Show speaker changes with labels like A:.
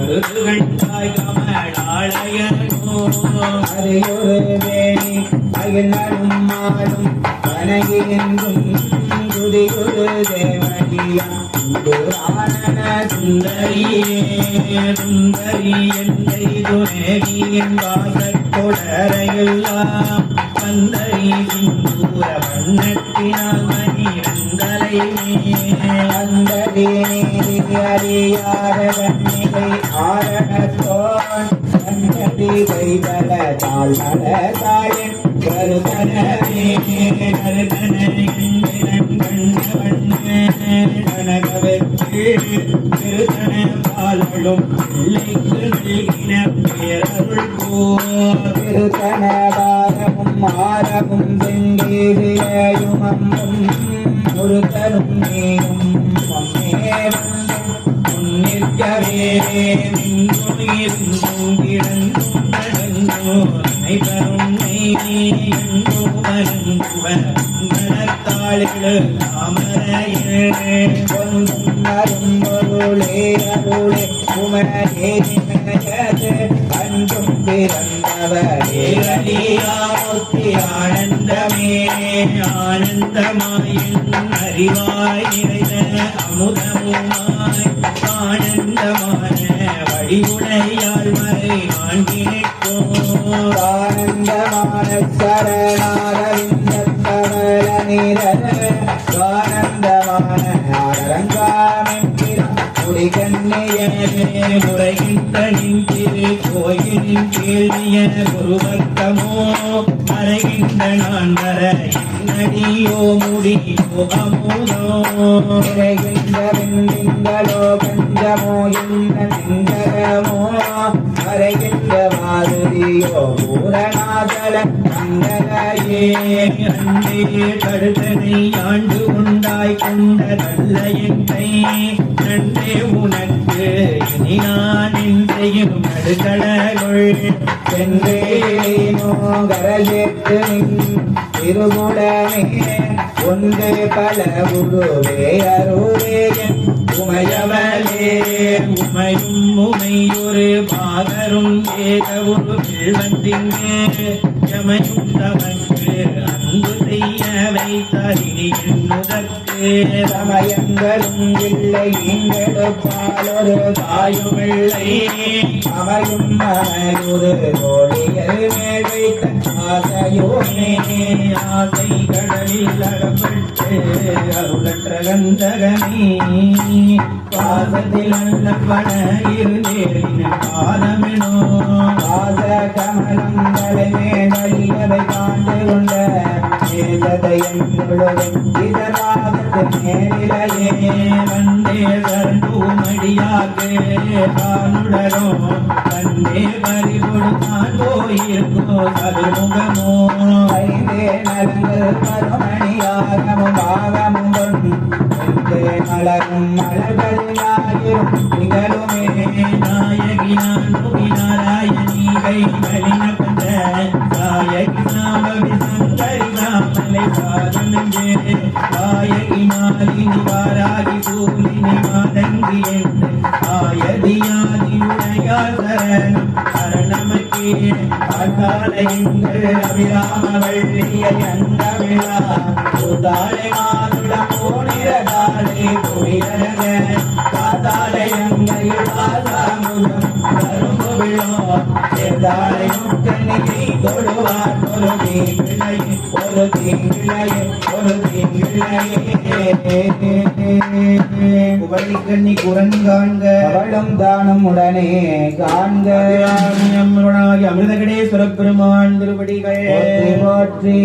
A: கருதுகண்டாய் கமலாலயனோ
B: அதையொரு வேணி அகிலும் மாடும் வணங்கி துதியொரு தேவடியா
A: சுந்தரியே சுந்தரி என்னை சிந்தூர வண்ணத்தினால் மணிர
B: அந்ததி அறியாத கண்ணிகை ஆரணத்தோன் கண்டதி கைதல தாழ்மல தாயின் கருதனவே திருத்தனபாரமும் ஆரமும் செங்கேதியும் அம்பும் முருகனும் ஒரு மம்மே
A: முன்னிற்கவே நின்றுயிர்ந்தும் கிடந்தும் நடந்தோம்
B: ஒன்றும் அரும்பொருளே அருளே உமரே அன்றும் பிறந்தவரே
A: ஏகலியாமூர்த்தி ஆனந்தமே ஆனந்தமாயின் அறிவாய் நிறைந்த அமுதமுமாய் ஆனந்தமான வழியுடையாள் மறை ஆண்டினைக்கோ
B: ஆனந்தமான சரணாரவிந்த கமல நிரத ஆனந்தமான முடிகண்ணியனே
A: முறைகின்ற நின் கோயிலின் கேள்விய குருவர்க்கமோ மறைகின்ற நான் வர நடியோ முடியோ அமுதோ
B: மறைகின்றோ பஞ்சமோ கஞ்சமோ இந்த நிந்தரமோ மறைகின்ற மாதிரியோ பூரணாதல மங்களையே
A: அண்டே கடுதனை ஆண்டு உண்டாய் கொண்ட நல்ல எந்தை நன்றே உனக்கு. இனி நான் செய்யும் நடுக்கடலுள்
B: சென்றேனோ கரஜேத்து திருகுடமே ஒன்று பல குருவே அருளே உமையவளே
A: உமையும் உமையொரு பாகரும் ஏக ஒரு பிள்வந்திங்கே எமையும் தமக்கு அன்பு செய்ய வைத்தறினி
B: சமயங்களும் இல்லை இங்கெடுப்பாலொரு
A: தாயுமில்லை
B: அவையும் அமருரு தோழியல் மேல் வைத்த ஆசையோனே
A: ஆசை கடலில் அகப்பட்டு அருளற்ற கந்தகனே பாசத்தில் அல்ல இருந்தேறின
B: இருந்தேன் பாதமே நேசதையன்
A: வந்தே சரணூமடியாக தானுடனோ வந்தே பறி கொடுத்தான் போயிருக்கோ சதுமுகமோ
B: ஐந்தே நலங்கள் மறுமணியாகமும் பாகமும் கொண்டு மலரும் மலர்களிலாயிரும் நிகழுமே
A: நாயகி நான் நாராயணி கை சாதனஞ்சே நாயகி மாலினி வாராகி சூலினி மாதங்கி என்று ஆயதியாதி உடையார் சரணம் சரணமக்கே. அகால எங்கள் அபிராம வள்ளியை அந்த விழா உதாரை தொழுவார் ஒரு தீங்கிழை ஒரு தீங்கிழை ஒரு
B: அவளும் தானும் உடனே காண்க
A: அமிர்தகடேஸ்வர பெருமான் திருவடிகள்.
B: போற்றி போற்றி